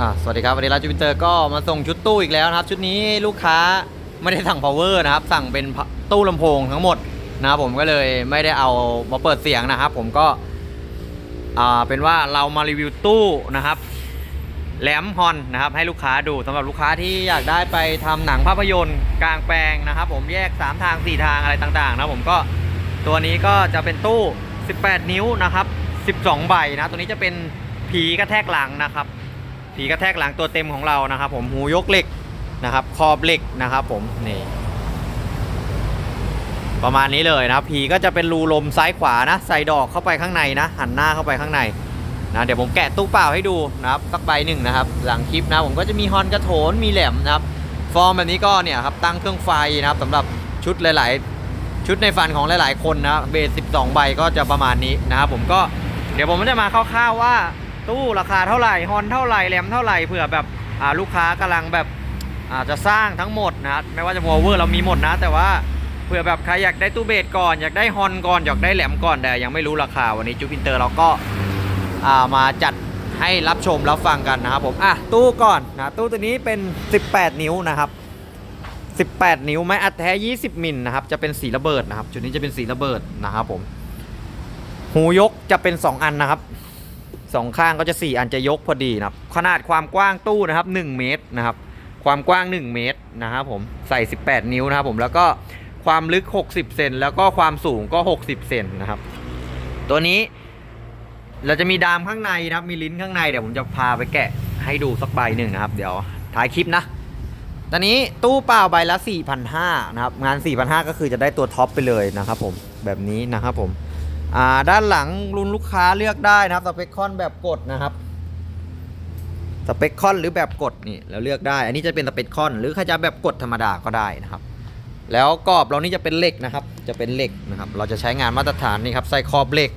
อ่าสวัสดีครับวันนี้เราจูปิเตอร์ก็มาส่งชุดตู้อีกแล้วนะครับ ชุดนี้ลูกค้าไม่ได้สั่ง power นะครับ สั่งเป็นตู้ลำโพงทั้งหมดนะครับผมก็เลยไม่ได้เอามาเปิดเสียงนะครับ ผมก็อ่าเป็นว่าเรามารีวิวตู้นะครับแหลมฮอนนะครับ ให้ลูกค้าดูสำหรับลูกค้าที่อยากได้ไปทำหนังภาพยนตร์กลางแปลงนะครับ ผมแยก 3 ทาง 4 ทางอะไรต่างๆ นะผมก็ตัวนี้ก็จะเป็นตู้ 18 นิ้วนะครับ 12 ใบนะ ตัวนี้จะเป็นผีกระแทกหลังนะครับ ผีกระแทกหลังตัวเต็มของเรานะครับ ผมหูยกเหล็กนะครับคอบเหล็กนะครับ ผมนี่ประมาณนี้เลยนะครับผีก็จะเป็นรูลมซ้ายขวานะใส่ดอกเข้าไปข้างในนะ หันหน้าเข้าไปข้างในนะเดี๋ยวผมแกะตู้เปล่าให้ดูนะครับสักใบหนึ่งนะครับ หลังคลิปนะผมก็จะมีฮอนกระโถนมีแหลมนะครับ ฟอร์มแบบนี้ก็เนี่ยครับตั้งเครื่องไฟนะครับสำหรับชุดหลาย ๆ ชุดในฝันของหลาย ๆ คนนะเบส 12 ใบก็จะประมาณนี้นะครับผมก็เดี๋ยวผมจะมาคร่าวๆว่า ตู้ราคาเท่าไหร่ฮอนเท่าไหร่แรมเท่าไหร่เผื่อแบบอ่าลูกค้ากำลังแบบอาจจะสร้างทั้งหมดนะไม่ว่าจะโมเวอร์เรามีหมดนะ แต่ว่าเผื่อแบบใครอยากได้ตู้เบสก่อนอยากได้ฮอนก่อนอยากได้แหลมก่อนแต่ยังไม่รู้ราคาวันนี้จูปินเตอร์เราก็อ่ามาจัดให้รับชมรับฟังกันนะครับผมอะตู้ก่อนนะตู้ตัวนี้เป็น 18 นิ้วนะครับ 18 นิ้วไม้อัดแท้ 20 มิลนะครับจะเป็นสีระเบิดนะครับ จุดนี้จะเป็นสีระเบิดนะครับผมหูยกจะเป็น 2 อันนะครับ สองข้างก็จะ 4 อันจะยกพอดีนะครับ ขนาดความกว้างตู้นะครับ 1 เมตรนะครับ ความกว้าง 1 เมตรนะครับผมใส่ 18 นิ้วนะครับผมแล้วก็ความลึก 60 เซนแล้วก็ความสูงก็ 60 เซนนะครับ ตัวนี้เราจะมีดามข้างในนะครับ มีลิ้นข้างในเดี๋ยวผมจะพาไปแกะให้ดูสักใบหนึ่งนะครับ เดี๋ยวท้ายคลิปนะ ตอนนี้ตู้เปล่าใบละ4,500นะครับ งาน4,500ก็คือจะได้ตัวท็อปไปเลยนะครับผมแบบนี้นะครับผม อ่าด้านหลังรุ่นลูกค้าเลือกได้นะครับสเปคคอนแบบกดนะครับสเปคคอนหรือแบบกดนี่เราเลือกได้ อันนี้จะเป็นสเปคคอน หรือใครจะแบบกดธรรมดาก็ได้นะครับ แล้วกรอบเรานี่จะเป็นเหล็กนะครับ จะเป็นเหล็กนะครับ เราจะใช้งานมาตรฐานนี่ครับใส่ขอบเหล็ก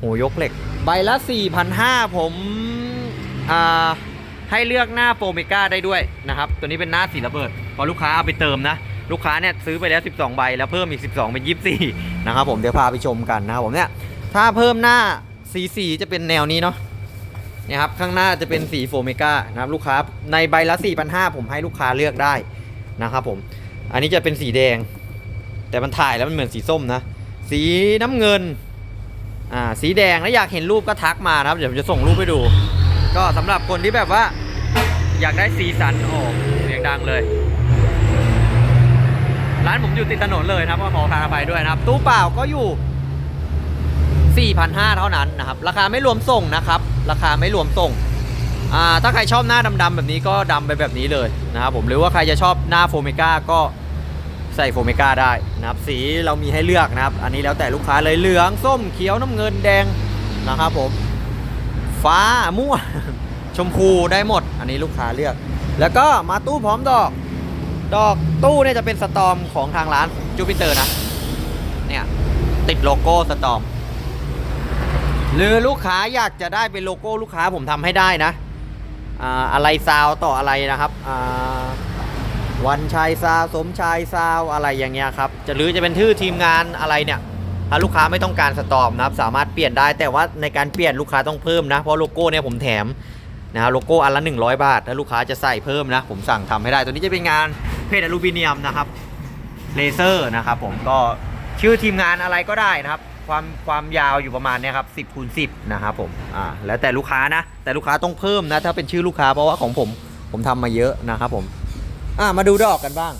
หูยกเหล็ก ใบละ 4,500 ผมอ่าให้เลือกหน้าโฟเมกาได้ด้วยนะครับ ตัวนี้เป็นหน้าสีระเบิดพอลูกค้าเอาไปเติมนะ ลูกค้าเนี่ยซื้อไปแล้ว 12 ใบ แล้วเพิ่มอีก 12 เป็น 24 นะครับผมเดี๋ยวพาไปชมกันนะครับผมเนี่ยถ้าเพิ่มหน้าสีสีจะเป็นแนวนี้เนาะเนี่ยครับข้างหน้าจะเป็นสีโฟเมกานะครับลูกค้าในใบละ 4,500 ผมให้ลูกค้าเลือกได้นะครับผมอันนี้จะเป็นสีแดง แต่มันถ่ายแล้วมันเหมือนสีส้มนะ สีน้ำเงินอ่าสีแดงแล้วอยากเห็นรูปก็ทักมานะครับเดี๋ยวผมจะส่งรูปให้ดู ก็สำหรับคนที่แบบว่า อยากได้สีสันโอ้เสียงดังเลย ร้านผมอยู่ติดถนนเลยนะครับก็ขอทางอภัยด้วยนะครับ ตู้เปล่าก็อยู่ 4,500 เท่านั้นนะครับ ราคาไม่รวมส่งนะครับ ราคาไม่รวมส่งอ่าถ้าใครชอบหน้าดำๆแบบนี้ก็ดำไปแบบนี้เลยนะครับผมหรือว่าใครจะชอบหน้าโฟเมกาก็ใส่โฟเมกาได้นะครับ สีเรามีให้เลือกนะครับ อันนี้แล้วแต่ลูกค้าเลยเหลืองส้มเขียวน้ำเงินแดงนะครับผม ฟ้าม่วงชมพูได้หมด อันนี้ลูกค้าเลือก แล้วก็มาตู้พร้อมดอก ดอกตู้เนี่ยจะเป็นสตอมของทางร้านจูปิเตอร์นะ เนี่ย ติดโลโก้สตอมหรือลูกค้าอยากจะได้เป็นโลโก้ลูกค้าผมทำให้ได้นะอะไรซาวต่ออะไรนะครับวันชัยซาวสมชายซาวอะไรอย่างเงี้ยครับจะหรือจะเป็นชื่อทีมงานอะไรเนี่ยถ้าลูกค้าไม่ต้องการสตอมนะครับสามารถเปลี่ยนได้แต่ว่าในการเปลี่ยนลูกค้าต้องเพิ่มนะเพราะโลโก้เนี่ยผมแถมนะครับโลโก้อันละ 100 บาท ถ้าลูกค้าจะใส่เพิ่มนะ ผมสั่งทำให้ได้ตัวนี้จะเป็นงาน เพจอลูมิเนียมนะครับเลเซอร์นะครับผมก็ชื่อทีมงานอะไรก็ได้นะครับ ความความยาวอยู่ประมาณเนี้ยครับ10คูณ10นะครับผมอ่าแล้วแต่ลูกค้านะ แต่ลูกค้าต้องเพิ่มนะถ้าเป็นชื่อลูกค้าเพราะว่าของผมผมทำมาเยอะนะครับผมอ่ามาดูดอกกันบ้าง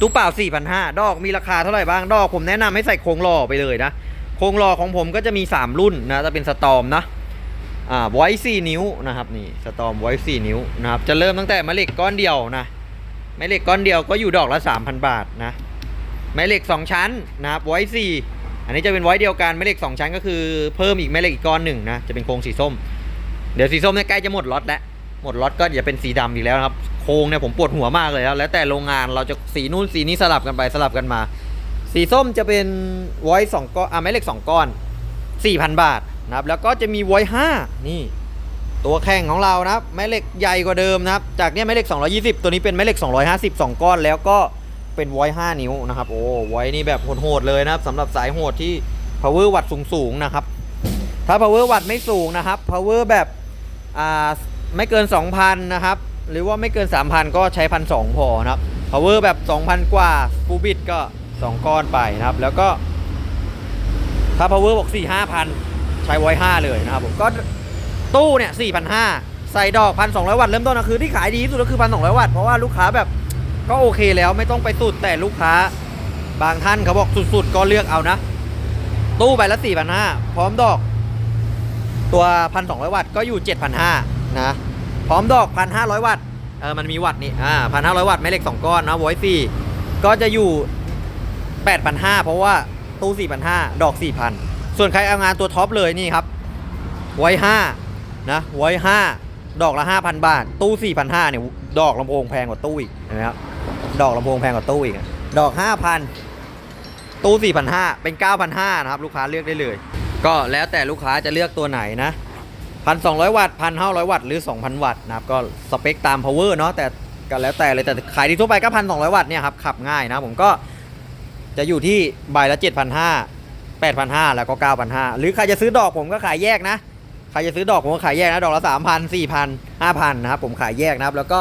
ตู้เปล่า4,500ดอกมีราคาเท่าไหร่บ้างดอกผมแนะนำให้ใส่โครงหล่อไปเลยนะโครงหล่อของผมก็จะมี 3 รุ่นนะจะเป็นสตอมนะอ่าไว้4นิ้วนะครับนี่สตอมไว้4นิ้วนะครับจะเริ่มตั้งแต่ม่เหล็กก้อนเดียวนะ แม่เหล็กก้อนเดียวก็อยู่ดอกละ 3,000 บาทนะแม่เหล็ก 2 ชั้นนะครับไว้4อันนี้จะเป็นไว้เดียวกันแม่เหล็ก 2 ชั้นก็คือเพิ่มอีกแม่เหล็กอีกก้อนหนึ่งนะจะเป็นโครงสีส้ม เดี๋ยวสีส้มเนี่ยใกล้จะหมดล็อตแล้วหมดล็อตก็อย่าเป็นสีดำอีกแล้วครับโครงเนี่ยผมปวดหัวมากเลยแล้วแล้วแต่โรงงานเราจะสีนู่นสีนี้สลับกันไปสลับกันมา สีส้มจะเป็นไว้สองก้อนอะไม้เหล็กสองก้อน 4,000 บาทนะครับแล้วก็จะมีไว้5นี่ ตัวแข่งของเรานะครับไม้เหล็กใหญ่กว่าเดิมนะครับ จากเนี้ยไม้เหล็ก 220 ตัวนี้เป็นไม้เหล็ก 250 2 ก้อนแล้วก็เป็นไว้5นิ้วนะครับ โอ้ไว้นี่แบบโหดๆเลยนะครับสำหรับสายโหดที่ power วัตสูงๆนะครับ ถ้า power วัตไม่สูงนะครับ power แบบอ่าไม่เกิน 2,000 นะครับ หรือว่าไม่เกิน 3,000 ก็ใช้พันสองพอนะครับ power แบบ 2,000 กว่า full bit ก็ 2 ก้อนไปนะครับ แล้วก็ถ้า power บอก4 5,000 ใช้ไว้5เลยนะครับผมก็ ตู้เนี่ย4,500ใส่ดอก1,200วัตต์เริ่มต้นนะคือที่ขายดีที่สุดก็คือ1,200วัตต์เพราะว่าลูกค้าแบบก็โอเคแล้วไม่ต้องไปสุดแต่ลูกค้า บางท่านเขาบอกสุดๆ ก็เลือกเอานะ ตู้ใบละ4,500พร้อมดอก ตัว1,200วัตต์ก็อยู่7,500นะพร้อมดอก1,500วัตต์เออมันมีวัตต์นี่อ่า1,500วัตต์แม่เหล็ก2ก้อนนะไว้ฟรีก็จะอยู่8,500เพราะว่าตู้4,500ดอก4,000ส่วนใครเอางานตัวท็อปเลยนี่ครับไว้5 นะไว้5ดอกละ 5,000 บาท ตู้ 4,500เนี่ยดอกลำโพงแพงกว่าตู้อีกเห็นไหมครับดอกลำโพงแพงกว่าตู้อีกดอก 5,000 ตู้ 4,500 เป็น 9,500 นะครับ ลูกค้าเลือกได้เลย ก็แล้วแต่ลูกค้าจะเลือกตัวไหนนะ1,200 วัตต์ 1,500 วัตต์หรือ 2,000 วัตต์นะครับก็สเปคตาม power เนาะแต่ก็แล้วแต่เลยแต่ขายดีทั่วไปก็ 1,200 วัตต์เนี่ยครับขับง่ายนะผมก็จะอยู่ที่ใบละ 7,500 8,500 แล้วก็ 9,500 หรือใครจะซื้อดอกผมก็ขายแยกนะ ใครจะซื้อดอกผมก็ขายแยกนะดอกละ3,000 4,000 5,000นะครับผมขายแยกนะครับ แล้วก็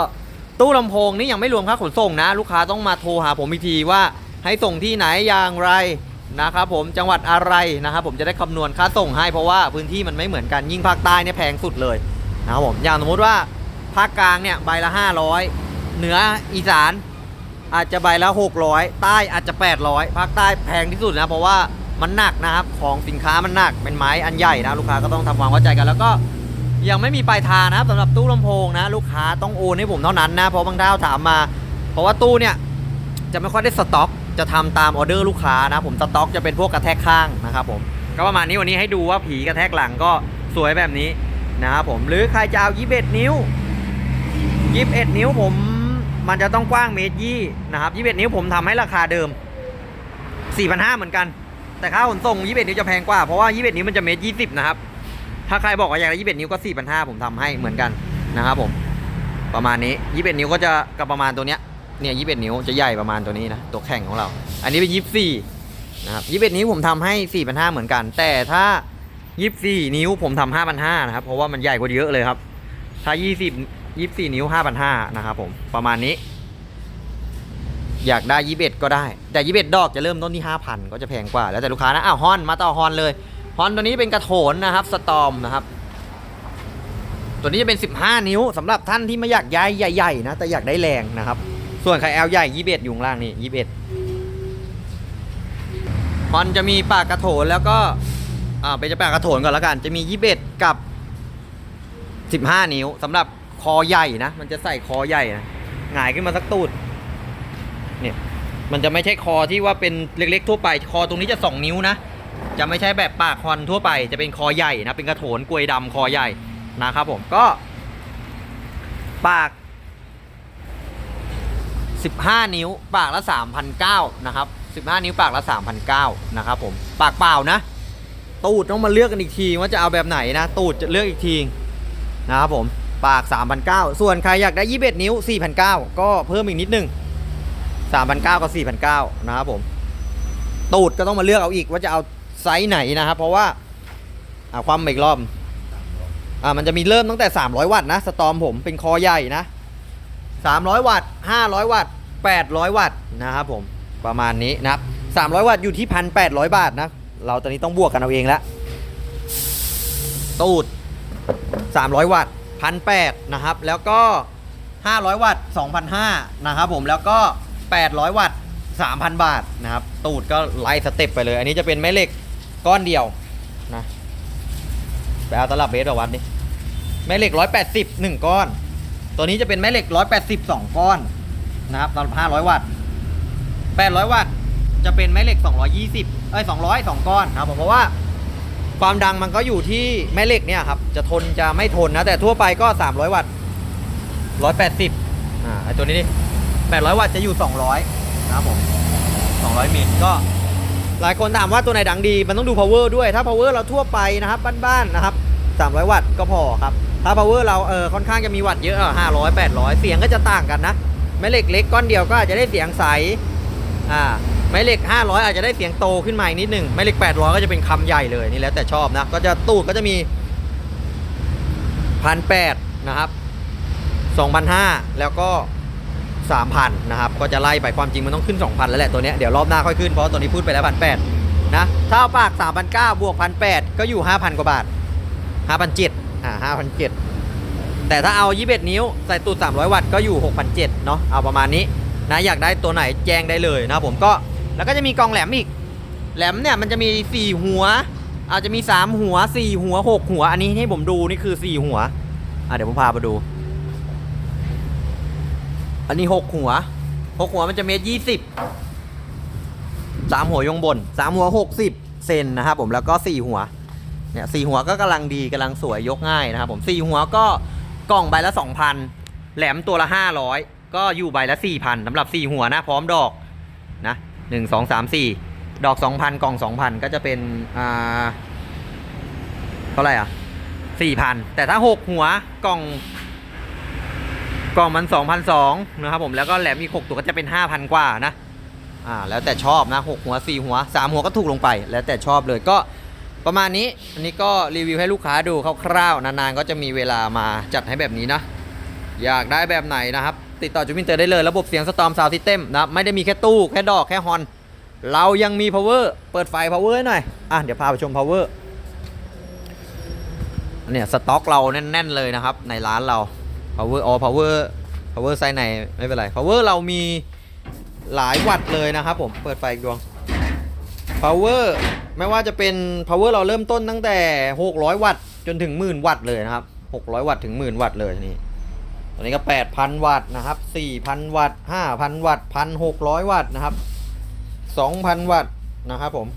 ตู้ลำโพงนี่ยังไม่รวมค่าขนส่งนะ ลูกค้าต้องมาโทรหาผมอีกทีว่าให้ส่งที่ไหนอย่างไรนะครับผมจังหวัดอะไรนะครับผมจะได้คำนวณค่าส่งให้เพราะว่าพื้นที่มันไม่เหมือนกันยิ่งภาคใต้เนี่ยแพงสุดเลยนะครับผมอย่างสมมติว่าภาคกลางเนี่ยใบละ 500 เหนืออีสานอาจจะใบละ 600 ใต้อาจจะ 800 ภาคใต้แพงที่สุดนะเพราะว่า มันหนักนะครับ ของสินค้ามันหนักเป็นไม้อันใหญ่นะลูกค้าก็ต้องทำความเข้าใจกัน แล้วก็ยังไม่มีปลายทางนะครับสำหรับตู้ลำโพงนะ ลูกค้าต้องโอนให้ผมเท่านั้นนะเพราะบางท่านถามมา เพราะว่าตู้เนี่ยจะไม่ค่อยได้สต็อก จะทำตามออเดอร์ลูกค้านะ ผมสต็อกจะเป็นพวกกระแทกข้างนะครับผมก็ประมาณนี้วันนี้ให้ดูว่าผีกระแทกหลังก็สวยแบบนี้นะครับผมหรือใครจะเอา21นิ้ว21นิ้วผมมันจะต้องกว้างเมตรยี่นะครับ21นิ้วผมทำให้ราคาเดิม4,500เหมือนกัน แต่ค่าขนส่ง 21 นิ้วจะแพงกว่า เพราะว่า 21 นิ้วมันจะเมตร 20 นะครับ ถ้าใครบอกว่าอยากได้ 21 นิ้วก็ 4,500 ผมทำให้เหมือนกันนะครับผม ประมาณนี้ 21 นิ้วก็จะกับประมาณตัวเนี้ย เนี่ย 21 นิ้วจะใหญ่ประมาณตัวนี้นะ ตัวแข่งของเรา อันนี้เป็น 24 นะครับ 21 นิ้วผมทำให้ 4,500 เหมือนกัน แต่ถ้า 24 นิ้วผมทำ5,500 นะครับ เพราะว่ามันใหญ่กว่าเยอะเลยครับ ถ้า 20 24 นิ้ว 5,500 นะครับผม ประมาณนี้ อยากได้ 21 ก็ได้ แต่ 21 ดอกจะเริ่มต้นที่ 5,000 ก็จะแพงกว่า แล้วแต่ลูกค้านะ อ้าวฮอนมาต่อฮอนเลยฮอนตัวนี้เป็นกระโถนนะครับสตอมนะครับ ตัวนี้จะเป็น 15 นิ้วสำหรับท่านที่ไม่อยากย้ายใหญ่ๆนะ แต่อยากได้แรงนะครับ ส่วนใครแอลใหญ่ 21 อยู่ข้างล่างนี่ 21ฮอนจะมีปากกระโถนแล้วก็อ่าเป็นจะปากกระโถนก่อนแล้วกัน จะมี 21 กับ 15 นิ้วสำหรับคอใหญ่นะ มันจะใส่คอใหญ่นะหงายขึ้นมาสักตูด เนี่ยมันจะไม่ใช่คอที่ว่าเป็นเล็กๆทั่วไป คอตรงนี้จะ 2 นิ้วนะ จะไม่ใช่แบบปากฮอนทั่วไป จะเป็นคอใหญ่นะ เป็นกระโถนกลวยดำคอใหญ่นะครับผม ก็ ปาก 15 นิ้ว ปากละ 3,900นะครับ 15 นิ้วปากละ 3,900นะครับผม ปากเปล่านะ ตูดต้องมาเลือกกันอีกทีว่าจะเอาแบบไหนนะ ตูดจะเลือกอีกทีนะครับผม ปาก 3,900ส่วนใครอยากได้ 21 นิ้ว 4,900ก็เพิ่มอีกนิดนึง 3,900กับ4,900นะครับผม ตูดก็ต้องมาเลือกเอาอีกว่าจะเอาไซส์ไหนนะครับ เพราะว่าอ่าความอีกรอบอ่ามันจะมีเริ่มตั้งแต่ 300 วัตต์นะสตอมผมเป็นคอใหญ่นะ 300 วัตต์ 500 วัตต์ 800 วัตต์นะครับผมประมาณนี้นะครับ 300 วัตต์อยู่ที่ 1,800 บาทนะ เราตอนนี้ต้องบวกกันเอาเองแล้วตูด 300 วัตต์ 1,800นะครับ แล้วก็ 500 วัตต์ 2,500นะครับผมแล้วก็ 800 วัตต์ 3,000 บาทนะครับ ตูดก็ไล่สเต็ปไปเลย อันนี้จะเป็นแม่เหล็กก้อนเดียวนะ ไปเอาตลับเบสมาวัดดิแม่เหล็ก 180 1 ก้อน ตัวนี้จะเป็นแม่เหล็ก 180 2 ก้อนนะครับสำหรับ500 วัตต์ 800 วัตต์ จะเป็นแม่เหล็ก 220 เอ้ย 200 2 ก้อนนะครับผมเพราะว่าความดังมันก็อยู่ที่แม่เหล็กเนี่ยครับ จะทนจะไม่ทนนะ แต่ทั่วไปก็ 300 วัตต์ 180 อ่าไอตัวนี้ดิ 800 วัตต์จะอยู่ 200 นะครับผม 200 มิลก็ หลายคนถามว่าตัวไหนดังดี มันต้องดู power ด้วย ถ้า power เราทั่วไปนะครับ บ้านๆ นะครับ 300 วัตต์ก็พอครับ ถ้า power เราเออค่อนข้างจะมีวัตต์เยอะอะ500 800 เสียงก็จะต่างกันนะ แม่เหล็กเล็กก้อนเดียวก็อาจจะได้เสียงใส อ่า แม่เหล็ก 500 อาจจะได้เสียงโตขึ้นมาอีกนิดหนึ่งแม่เหล็ก 800 ก็จะเป็นคำใหญ่เลยนี่แล้วแต่ชอบนะ ก็จะตูดก็จะมีพันแปดนะครับ2,500แล้วก็ 3,000นะครับก็จะไล่ไปความจริงมันต้องขึ้น 2,000 แล้วแหละตัวเนี้ยเดี๋ยวรอบหน้าค่อยขึ้นเพราะตัวนี้พูดไปแล้ว1,800นะถ้าเอาปาก3,900บวก1,800ก็อยู่ 5,000 กว่าบาท5,700อ่า5,700 แต่ถ้าเอา 21 นิ้วใส่ตูด300 วัตต์ก็อยู่ 6,700เนาะเอาประมาณนี้นะอยากได้ตัวไหนแจ้งได้เลยนะผมก็แล้วก็จะมีกองแหลมอีกแหลมเนี่ยมันจะมี 4 หัว อาจจะมี 3 หัว 4 หัว 6 หัว อันนี้ให้ผมดูนี่คือ 4 หัวอะเดี๋ยวผมพาไปดู อันนี้6หัว6หัวมันจะเมตรยี่สิบสามหัวยงบนสามหัว60เซนนะครับผมแล้วก็4หัวเนี่ยสี่หัวก็กำลังดีกำลังสวยยกง่ายนะครับผมสี่หัวก็กล่องใบละ2,000แหลมตัวละ500ก็อยู่ใบละ4,000สำหรับ4หัวนะพร้อมดอกนะ1 2 3 4ดอก2,000กล่อง2,000ก็จะเป็นอ่าเท่าไหร่อะ4,000แต่ถ้า6หัวกล่อง กล่องมัน2,200นะครับผมแล้วก็แหลมอีก6ตัวก็จะเป็น 5,000 กว่านะอ่าแล้วแต่ชอบนะ 6 หัว 4 หัว 3 หัวก็ถูกลงไป แล้วแต่ชอบเลยก็ประมาณนี้ อันนี้ก็รีวิวให้ลูกค้าดูคร่าวๆ นานๆ ก็จะมีเวลามาจัดให้แบบนี้นะ อยากได้แบบไหนนะครับ ติดต่อจูมินเตอร์ได้เลยระบบเสียงสตอมซาว d ิ y เต็มนะไม่ได้มีแค่ตู้แค่ดอกแค่ฮอน เรายังมี power เปิดไฟ power หน่อยอะเดี๋ยวพาไปชม power เนี่ยสต็อกเราแน่น ๆ เลยนะครับในร้านเรา power อ๋อ power power ไซส์ไหนไม่เป็นไร power เรามีหลายวัตต์เลยนะครับผมเปิดไฟอีกดวง power ไม่ว่าจะเป็น power เราเริ่มต้นตั้งแต่ 600 วัตต์จนถึง10,000วัตต์เลยนะครับ 600 วัตต์ถึง10,000วัตต์เลยนี่ตัวนี้ก็ 8,000 วัตต์นะครับ 4,000 วัตต์ 5,000 วัตต์ 1,600 วัตต์นะครับ 2,000 วัตต์นะครับผม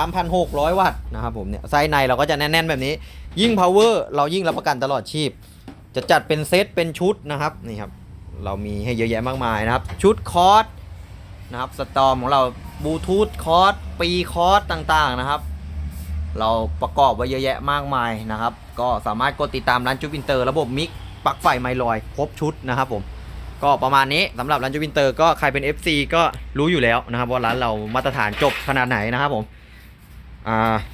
3,600 วัตต์นะครับผมเนี่ยไส้ในเราก็จะแน่นๆแบบนี้ ยิ่ง power เรายิ่งรับประกันตลอดชีพ จะจัดเป็นเซตเป็นชุดนะครับนี่ครับเรามีให้เยอะแยะมากมายนะครับ ชุดคอร์สนะครับสตอมของเราบลูทูธคอร์สปีคอร์สต่างๆนะครับ เราประกอบไว้เยอะแยะมากมายนะครับ ก็สามารถกดติดตามร้านจูบินเตอร์ระบบมิกปลั๊กไฟไมลอยครบชุดนะครับผมก็ประมาณนี้สำหรับร้านจูบินเตอร์ก็ใครเป็น FC ก็รู้อยู่แล้วนะครับว่าร้านเรามาตรฐานจบขนาดไหนนะครับผม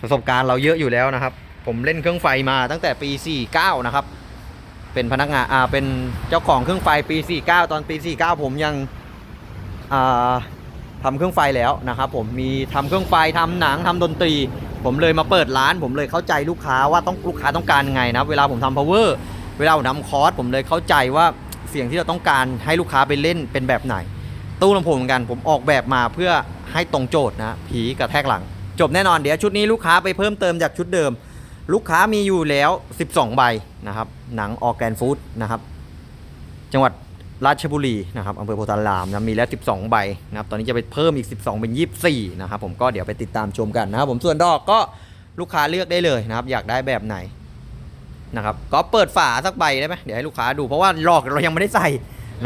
ประสบการณ์เราเยอะอยู่แล้วนะครับ ผมเล่นเครื่องไฟมาตั้งแต่ปี 49 นะครับ เป็นพนักงานอ่าเป็นเจ้าของเครื่องไฟปี 49 ตอนปี 49 ผมยังอ่าทำเครื่องไฟแล้วนะครับผมมีทำเครื่องไฟทำหนังทำดนตรี ผมเลยมาเปิดร้าน ผมเลยเข้าใจลูกค้าว่าต้องลูกค้าต้องการไงนะเวลาผมทำ power เวลาผมทำคอร์สผมเลยเข้าใจว่าเสียงที่เราต้องการให้ลูกค้าไปเล่นเป็นแบบไหน ตู้ลำโพงเหมือนกันผมออกแบบมาเพื่อให้ตรงโจทย์นะผีกระแทกหลัง จบแน่นอนเดี๋ยวชุดนี้ลูกค้าไปเพิ่มเติมจากชุดเดิม ลูกค้ามีอยู่แล้ว 12 ใบนะครับ หนังออแกนฟู้ดนะครับ จังหวัดราชบุรีนะครับอำเภอโพธารามนะมีแล้ว 12 ใบนะครับ ตอนนี้จะไปเพิ่มอีก 12 เป็น 24 นะครับ ผมก็เดี๋ยวไปติดตามชมกันนะครับผมส่วนดอกก็ลูกค้าเลือกได้เลยนะครับ อยากได้แบบไหนนะครับ ก็เปิดฝาสักใบได้ไหมเดี๋ยวให้ลูกค้าดูเพราะว่าหลอกเรายังไม่ได้ใส่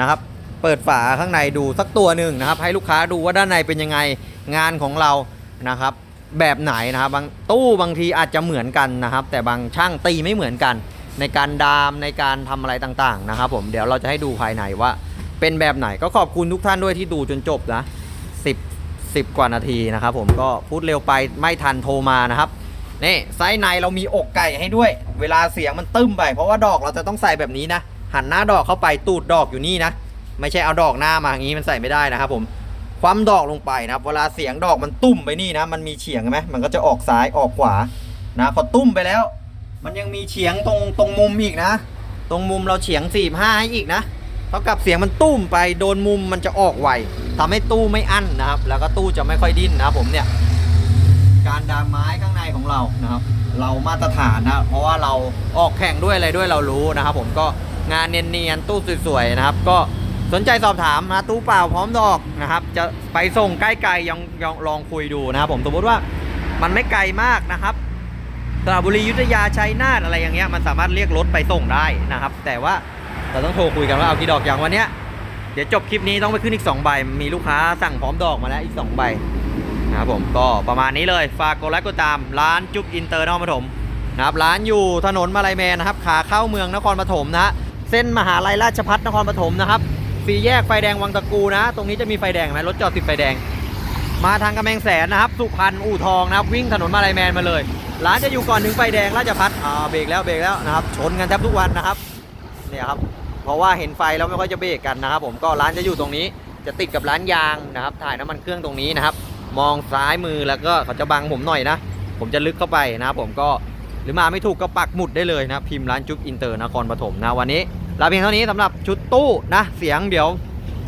นะครับ เปิดฝาข้างในดูสักตัวหนึ่งนะครับ ให้ลูกค้าดูว่าด้านในเป็นยังไงงานของเรานะครับ แบบไหนนะครับบางตู้บางทีอาจจะเหมือนกันนะครับ แต่บางช่างตีไม่เหมือนกัน ในการดามในการทำอะไรต่างๆนะครับ ผมเดี๋ยวเราจะให้ดูภายในว่า เป็นแบบไหนก็ขอบคุณทุกท่านด้วยที่ดูจนจบนะ10 10 กว่านาทีนะครับผมก็พูดเร็วไปไม่ทันโทรมานะครับนี่ไซส์ในเรามีอกไก่ให้ด้วย เวลาเสียงมันตึ้มไป เพราะว่าดอกเราจะต้องใส่แบบนี้นะหันหน้าดอกเข้าไปตูดดอกอยู่นี่นะ ไม่ใช่เอาดอกหน้ามาอย่างนี้มันใส่ไม่ได้นะครับผม ความดอกลงไปนะครับ เวลาเสียงดอกมันตุ้มไปนี่นะ มันมีเฉียงไหมมันก็จะออกซ้ายออกขวานะพอตุ้มไปแล้ว มันยังมีเฉียงตรงตรงมุมอีกนะ ตรงมุมเราเฉียง4 5ให้อีกนะเท่ากับเสียงมันตุ้มไปโดนมุมมันจะออกไวทำให้ตู้ไม่อั้นนะครับ แล้วก็ตู้จะไม่ค่อยดิ้นนะผมเนี่ย การดามไม้ข้างในของเรานะครับ เรามาตรฐานนะ เพราะว่าเราออกแข่งด้วยอะไรด้วยเรารู้นะครับ ผมก็งานเนียนๆตู้สวยๆนะครับ ก็ สนใจสอบถามนะตู้เปล่าพร้อมดอกนะครับ จะไปส่งใกล้ๆยังยังลองคุยดูนะครับผมสมมติว่ามันไม่ไกลมากนะครับสระบุรียุทธยาชัยนาทอะไรอย่างเงี้ยมันสามารถเรียกรถไปส่งได้นะครับ แต่ว่าเราต้องโทรคุยกันว่าเอากี่ดอกอย่างวันเนี้ยเดี๋ยวจบคลิปนี้ต้องไปขึ้นอีก2ใบมีลูกค้าสั่งพร้อมดอกมาแล้วอีก2ใบนะครับผมก็ประมาณนี้เลยฝากกดไลค์กดตามร้านจุ๊บอินเตอร์นครปฐมนะครับร้านอยู่ถนนมาลายแมนนะครับขาเข้าเมืองนครปฐมนะฮะเส้นมหาลัยราชพัฒนครปฐมนะครับ สี่แยกไฟแดงวังตะกูนะ ตรงนี้จะมีไฟแดงไหมรถจอดติดไฟแดง มาทางกำแพงแสนนะครับ สุพรรณอู่ทองนะครับ วิ่งถนนมาลายแมนมาเลย ร้านจะอยู่ก่อนถึงไฟแดงราชพัฒอ่าเบรกแล้วเบรกแล้วนะครับ ชนกันแทบทุกวันนะครับ เนี่ยครับ เพราะว่าเห็นไฟแล้วไม่ค่อยจะเบรกกันนะครับ ผมก็ร้านจะอยู่ตรงนี้ จะติดกับร้านยางนะครับ ถ่ายน้ำมันเครื่องตรงนี้นะครับ มองซ้ายมือแล้วก็เขาจะบังผมหน่อยนะ ผมจะลึกเข้าไปนะครับ ผมก็หรือมาไม่ถูกก็ปักหมุดได้เลยนะพิมพ์ร้านจุ๊บอินเตอร์นครปฐมนะวันนี้ ลาเพียงเท่านี้สำหรับชุดตู้นะเสียงเดี๋ยว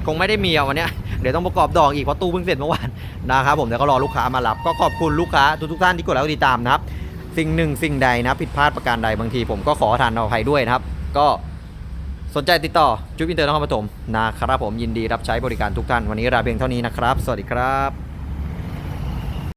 คงไม่ได้มีอะวันเนี้ยเดี๋ยวต้องประกอบดอกอีกเพราะตู้เพิ่งเสร็จเมื่อวานนะครับผมเดี๋ยวก็รอลูกค้ามารับ ก็ขอบคุณลูกค้าทุกๆท่านที่กดไลค์ติดตามนะครับสิ่งหนึ่งสิ่งใดนะผิดพลาดประการใดบางทีผมก็ขอทานอภัยด้วยนะครับ ก็สนใจติดต่อจุ๊บอินเตอร์นครปฐมนะครับผมยินดีรับใช้บริการทุกท่านวันนี้ลาเพียงเท่านี้นะครับ สวัสดีครับ